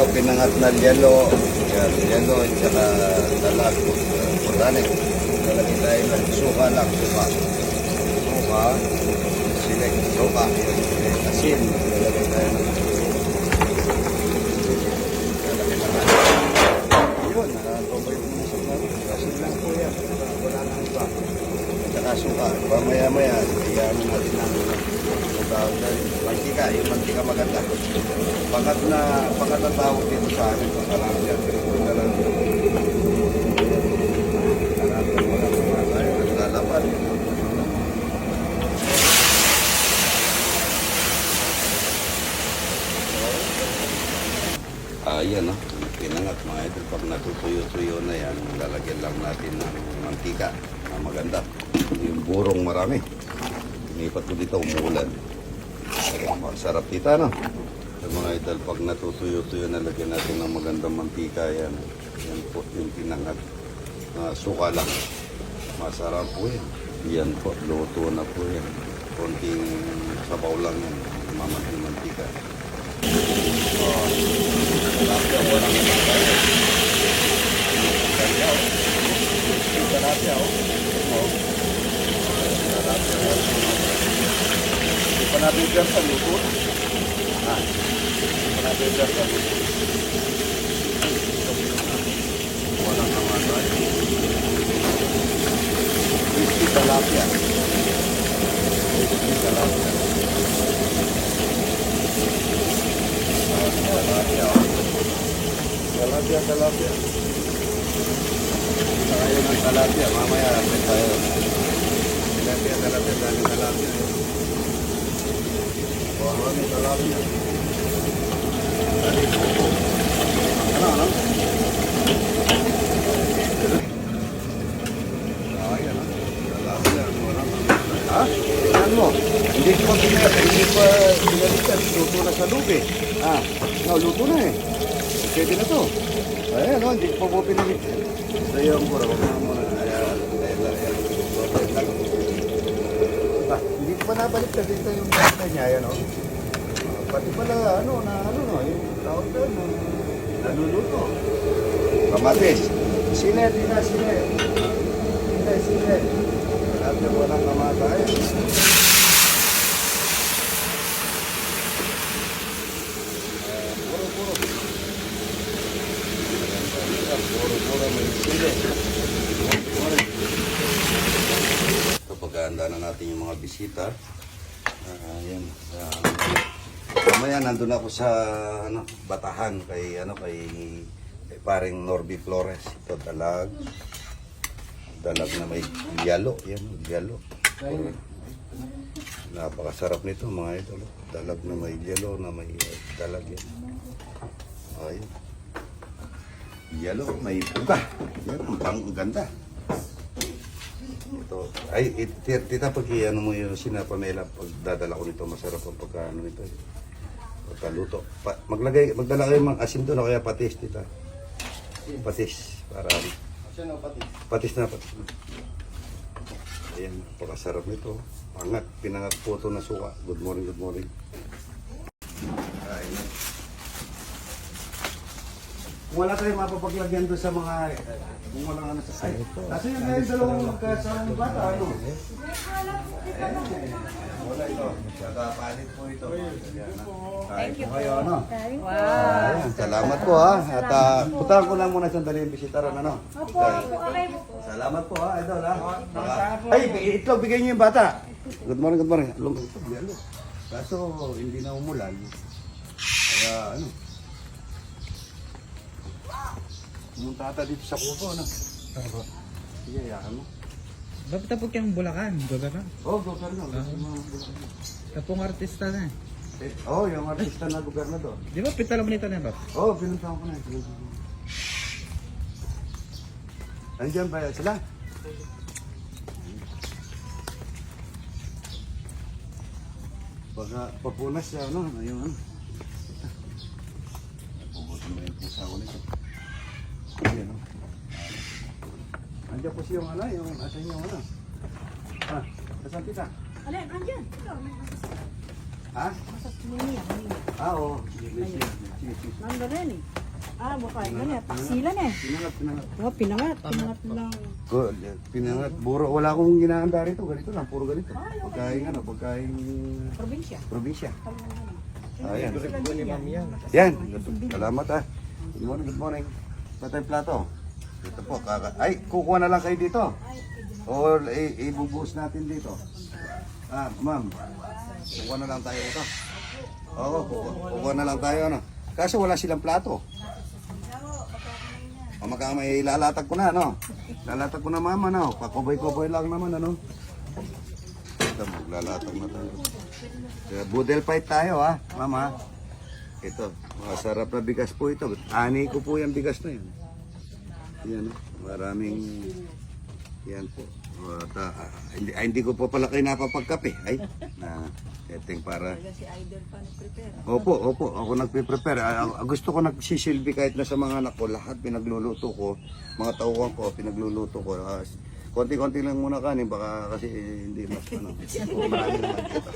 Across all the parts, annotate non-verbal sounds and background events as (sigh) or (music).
ito, pinangat na yelo. Yan, yelo, at saka dalag. Botanik. Lalagay tayo ng suka lang, suka. Suka. Silik, suka. Asin. Lalagay tayo ng. Yun, nakatoboy mo na suka. Asin lang po. Wala nang iba. At saka suka. Pamaya-maya, iyan natin ng tawag na mantika, yung mantika maganda. Pagkat na, pagkat ang tawag dito sa amin, pagkalang yan, ito na lang. Tayo, naglalaban. Ah, yan no. Pinangat mga idol. Pag natutuyo-tuyo na yan, lalagyan lang natin ng mantika na maganda. Yung burong marami. Lumipat ko dito, umuulan. Masarap dito, no? Sa mga idol, pag natutuyo-tuyo na lagyan natin ng magandang mantika, yan. Yan po yung pinangat. na suka lang. Masarap po yan. Yan po, luto na po yan. Konting sabaw lang yan. Mamanting mantika. Oh, tilapia, walang mantika. Tilapia, oh. Tilapia. Oh. Tilapia, oh. Natin dyan sa luto. Hindi pa natin dyan sa luto. Walang naman tayo. Crispy tilapia. Crispy tilapia. Ah, Tilapia. oh. Tilapia, tilapia. Tayo ng tilapia. Mamaya, tayo. Tilapia, tilapia, daming tilapia. Hindi ko pinag hindi pa pinalitan. Luto na sa lubi. Ah, no, luto na eh. Pwede na to. Ayan, no, hindi pa po pinalitan. Sa iyo ang pura. Huwag mo muna. Ayan, ayan, ayan. Ah, hindi ko pa nabalik kasi ito yung bata niya. Ayan, oh. Ah, Pati pala, ano, na, ano, no, yung tawag doon, no, naluluto. Kamatis. Sile, tina, sile. Sile, sile. Lahat na walang kamatay. Puro-puro. Puro-puro may sile. Handa na natin yung mga bisita, ah, yan. ah, mamaya nandun ako sa ano, Batahan kay ano kay, kay paring Norby Flores. Ito dalag. Dalag na may yalo. Yan, yalo. Napakasarap nito mga idol. Dalag na may yelo na may uh, dalag yan. Ayun. Yelo, may puga. Yan, ang ganda. Ito. Ay, it, tit- tita, pag ano mo yung sinapamela, pag dadala ko nito, masarap ang pagkaano nito. eh. Pagkaluto. Pa, maglagay, magdala kayo ng asin doon o kaya patis, tita. Patis. Para, Sino pati? patis na patis. Ayan, napakasarap nito. Pangat, pinangat po ito na suka. Good morning, good morning. Kain na. Kung wala tayong mapapaglagyan doon sa mga... Kung wala ano sa... Ay, kasi yung ngayon dalawang magkasamang bata, ano? Eh. Wala ito. Kakapalit po ito. Kain po kayo, ano? Wow. Salamat po ha. At uh, putahan ko lang muna sandali yung bisitaran, ano? Opo, okay po. Salamat po ha, idol ha. Ay, itlog, bigay niyo yung bata. Good morning, good morning. Yalo. Kaso, hindi na umulan. Kaya, ano. Pumunta ata dito sa kubo, ano. Sige, yakan mo. Ba't tapos kang Bulacan, gobernador? Oh, gobyerno. Tapong artista na eh. Eh, oh, yung artista na gobernador. Di ba pitala mo nito na ba? Oh, pinuntahan ko na. pinuntahan ko. Nandiyan ba sila? Baka papunas siya, ano, yung ano. Pupusin mo yung pusa ko nito. Ayan, ano. Nandiyan po siya yung ano, yung asan yung ano. Ah, asan kita? Alin, andyan. Ito, may Ha? Masas niya. Ah, oo. Nanda rin eh. Ah, buka. Ganyan. Taksilan eh. Pinangat, pinangat. Oh, pinangat. Pinangat lang. Ko, pinangat. Buro, wala akong ginahanda rito. Ganito lang, puro ganito. Pagkain ano, pagkain Probinsya. probinsya. Ayan. yan. Yan. Salamat ah. Good morning, good morning. Patay plato. Dito po, kaka... Ay, kukuha na lang kayo dito. O ibubuhos natin dito. Ah, ma'am. Kukuha na lang tayo dito. Oo, kukuha, kukuha na lang tayo ano. Kaso wala silang plato. O maka may lalatag ko na, no? Lalatag ko na mama, no? Pakuboy-kuboy lang naman, ano? Ito, maglalatag na tayo. Budel fight tayo, ha? Mama. Ito, masarap na bigas po ito. Ani ko po yung bigas na yan. Yan, oh. maraming... Yan po. At, ah, hindi, ah, hindi ko po pala kayo napapagkape. Ay, na eteng para... Si Idol pa nag-prepare. Opo, opo. Ako nagpe-prepare. Ah, gusto ko nagsisilbi kahit na sa mga anak ko. Lahat pinagluluto ko. Mga tauhan ko, pinagluluto ko. Ah, konti-konti lang muna kanin. Baka kasi hindi mas ano. (laughs) Marami naman ito.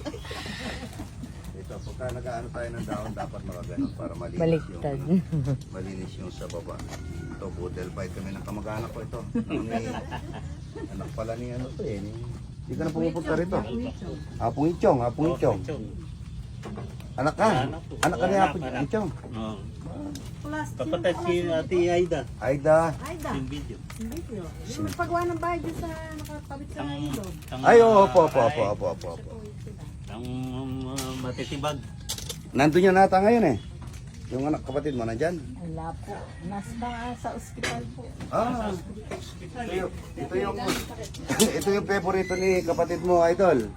Ito, pagka nag-ano tayo ng dahon, dapat makaganon para malinis Baliktad. yung, ano, malinis yung sa baba. Ito, budel fight kami ng kamag-anak ko ito. Ang may anak pala ni ano to eh. ni- Hindi ka na pumupunta rito. Apong Ichong, Apong Ichong. Anak ka? Anak ka ni Apong Ichong. Oh. Kapatid si Ate Aida. Aida. Ay, da. Yung video. Video. Yung paggawa ng bahay dyan sa nakapabit sa ilog. Ang, Ay, oo, opo, opo, opo, opo, opo, opo. Ang matitibag. Nandun yan nata ngayon eh. Yung anak kapatid mo nandyan. Wala po. Nasa sa ospital po. Ah, ito yung, ito yung, (laughs) ito yung favorito ni kapatid mo, Idol.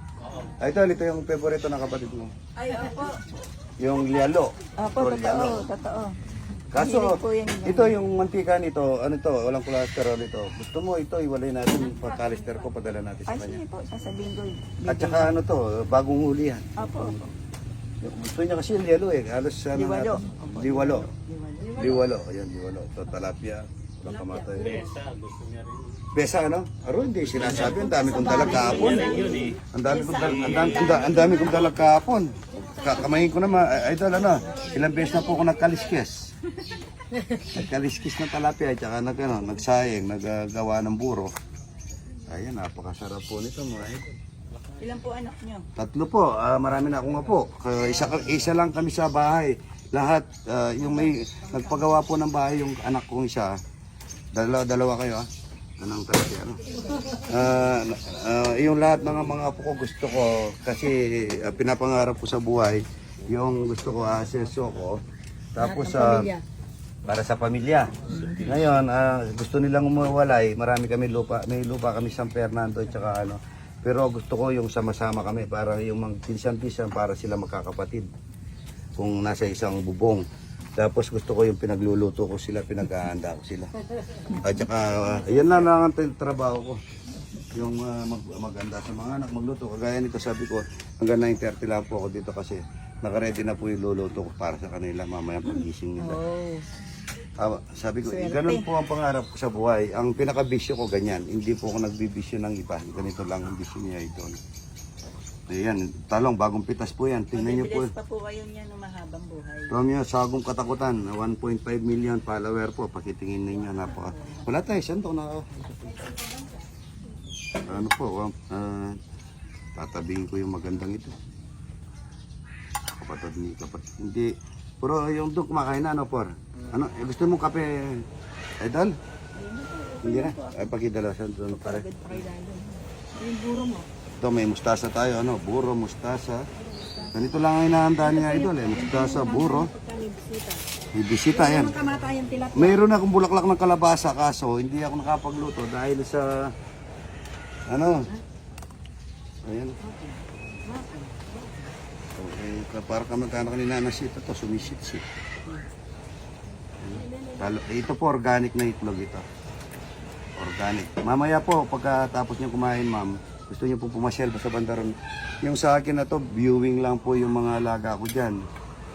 Idol, ito yung favorito ng kapatid mo. Ay, opo. Yung lialo. Opo, Or lialo. totoo. Totoo. Kaso, Mahilig po yan. ito yung mantika nito, ano to, walang cholesterol ito. Gusto mo ito, iwalay natin pa cholesterol ko, padala natin sa Ay, kanya. sige po. Sasabihin ko. At saka ano to, bagong huli yan. Opo, opo. Gusto niya kasi yung lialo eh, halos ano Liwalo. natin- Liwalo. Liwalo, ayan, liwalo. Ito, talapia, walang kamatay. Besa, gusto niya rin. Besa ano? Aro hindi sinasabi, ang dami kong dalag kahapon. Eh. Ang dami kong dalag, ang dami, ang dami, ang dami kong dalag kahapon. Kakamahin ko naman, ay, idol ano, ilang beses na po ako nagkaliskis. Nagkaliskis ng talapia, at saka nag, ano, nagsayang, naggagawa ng buro. Ayan, napakasarap po nito mga idol. Ilan po anak nyo? Tatlo po, ah, marami na akong apo. Kaya isa, isa lang kami sa bahay. Lahat, ah, yung may nagpagawa po ng bahay, yung anak kong isa. Dalawa, dalawa kayo ah. Anong talaga ano? Ah, ah, yung lahat ng mga apo ko gusto ko kasi ah, pinapangarap ko sa buhay yung gusto ko aseso ko. Tapos sa para sa pamilya. Ngayon, ah, gusto nilang umuwalay. Marami kami lupa. May lupa kami San Fernando at saka ano. Pero gusto ko yung sama-sama kami para yung mga pinsan-pinsan para sila magkakapatid. Kung nasa isang bubong. Tapos gusto ko yung pinagluluto ko sila, pinaghahanda ko sila. At saka, ah, yan lang lang ang tra- trabaho ko. Yung ah, mag maganda sa mga anak, magluto. Kagaya nito sabi ko, hanggang 9.30 lang po ako dito kasi nakaredy na po yung luluto ko para sa kanila mamaya pagising nila. Oh. Ah, sabi ko, eh, ganun po ang pangarap ko sa buhay. Ang pinaka-bisyo ko ganyan. Hindi po ako nagbibisyo ng iba. Ganito lang ang bisyo niya ito. Ayan, talong, bagong pitas po yan. Tingnan niyo po. pa po kayo niya ng mahabang buhay. Romeo, sagong katakutan. 1.5 million follower po. Pakitingin ninyo. Napaka... Wala tayo. Saan to na Ano po, ah, tatabihin ko yung magandang ito. Kapatid ni kapatid. Hindi. Pero yung doon kumakain na, ano, por? Ano, eh, gusto mo kape, idol? Hindi na. Ay, pakidala sa doon pare. Yung buro mo. Ito, may mustasa tayo, ano, buro, mustasa. Ganito lang ang inahandaan niya, idol, eh. Mustasa, buro. May bisita, yan. Mayroon akong bulaklak ng kalabasa, kaso hindi ako nakapagluto dahil sa, ano, ayan. Okay, ka- para kami kanina nasita to, sumisitsit. Talo, ito po, organic na itlog ito. Organic. Mamaya po, pagkatapos niyo kumain, ma'am, gusto niyo po pumasyal pa sa bandaron. Yung sa akin na to, viewing lang po yung mga alaga ko dyan.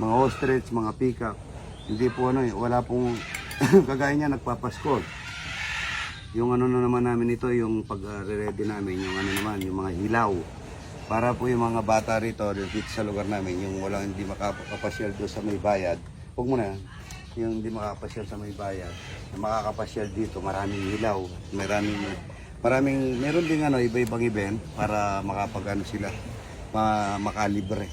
Mga ostrich, mga peacock. Hindi po ano, eh, wala pong, (laughs) kagaya niya, nagpapasko. Yung ano na naman namin ito, yung pag-ready namin, yung ano naman, yung mga hilaw. Para po yung mga bata rito dito sa lugar namin, yung walang hindi makakapasyal doon sa may bayad, huwag mo na, yung hindi makakapasyal sa may bayad, na makakapasyal dito, maraming ilaw, maraming, maraming, meron din ano, iba-ibang event para makapag ano sila, ma makalibre.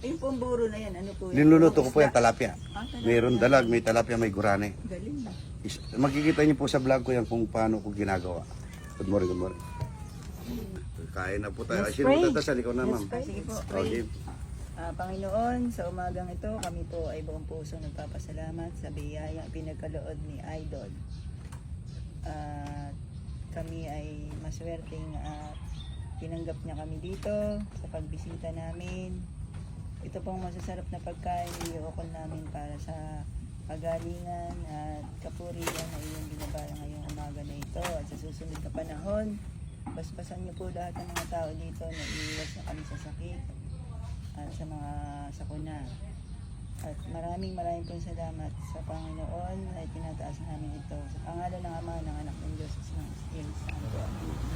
Yung pong buro na yan, ano po? yan? Niluluto ko po yung talapia. Ah, talaga? Mayroon dalag, may talapia, may gurane. Galing na. Is, makikita niyo po sa vlog ko yan kung paano ko ginagawa. Good morning, good morning. Kain na po tayo. Ay, sino magdadasal? Ikaw na, ma'am. Sige po. Okay. Ah, Panginoon, sa umagang ito, kami po ay buong puso nagpapasalamat sa biyaya pinagkalood ni Idol. At kami ay maswerteng at tinanggap niya kami dito sa pagbisita namin. Ito pong masasarap na pagkain iuukol namin para sa pagalingan at kapurihan na iyong binabala ngayong umaga na ito at sa susunod na panahon. Basbasan niyo po lahat ng mga tao dito na iiwas na kami sa sakit at sa mga sakuna. At maraming maraming pong salamat sa Panginoon ay tinataas namin ito. Sa pangalan ng Ama, ng Anak ng Diyos, at ng Espiritu Santo.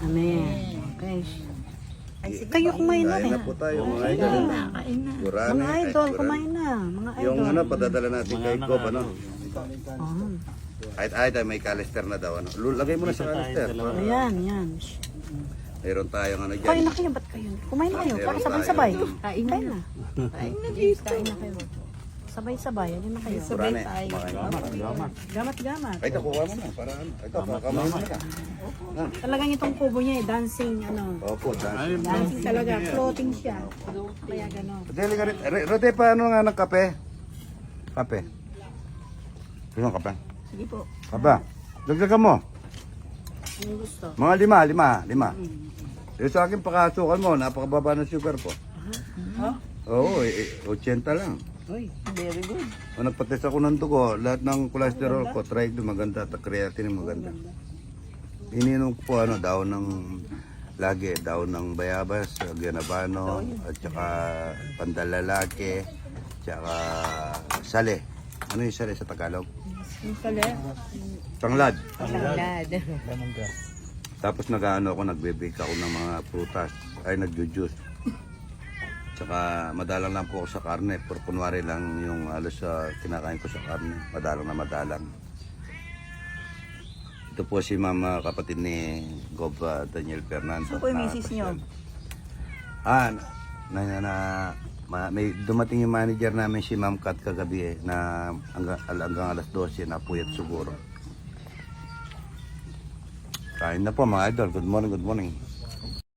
Amen. Okay. Ay, sige Kayo kumain na Kain na po tayo, mga idol. Kain na. Gurame, Mga ay, idol, kumain na. Mga idol. Yung ano, padadala natin kay Gob, ano? Oh. Ay, ay, tayo, may calister na daw, ano? Lagay mo na sa calister. Ayan, yan. Mayroon tayong ano Kain dyan. na kayo, ba't kayo? Kumain na kayo, para Meron sabay-sabay. tayo. Kain na. Kain na dito. Kain na kayo. Sabay-sabay, hindi na kayo. Gurane. Kumain. Gamat-gamat. Ay, ito, kuha mo na. Para ano? Ito, kamay mo na. Talagang itong kubo niya eh, dancing, ano. Opo, dahil. Dancing talaga, floating siya. Kaya gano'n. Dali ka rin. Re- Rote, paano nga ng kape? Kape. Sino kape? Sige po. Kape. Dagdagan mo. Ano gusto? Mga lima, lima, lima. Yung sa akin, pakasukal mo, napakababa ng sugar po. Oo, eh, eh, 80 lang. Uy, very good. O nagpatest ako ng dugo, lahat ng cholesterol ko, triglyceride maganda, at creatinine maganda. Ininom ko po ano, daw ng lagi, daw ng bayabas, ganabano, at saka pandalalaki, tsaka sale. Ano yung sale sa Tagalog? Yung pala, Tanglad. salad. Tapos nag-ano ako, nagbe-bake ako ng mga prutas, ay nagjo-juice. Tsaka madalang lang po ako sa karne, pero kunwari lang yung alos sa kinakain ko sa karne, madalang na madalang. Ito po si mama kapatid ni Gob ah, Daniel Fernando. Saan po yung misis niyo? pasyal. Ah, na, na, na, may dumating yung manager namin si Ma'am Kat kagabi eh, na hanggang, hanggang alas 12 na puyat siguro. Kain na po mga idol. Good morning, good morning.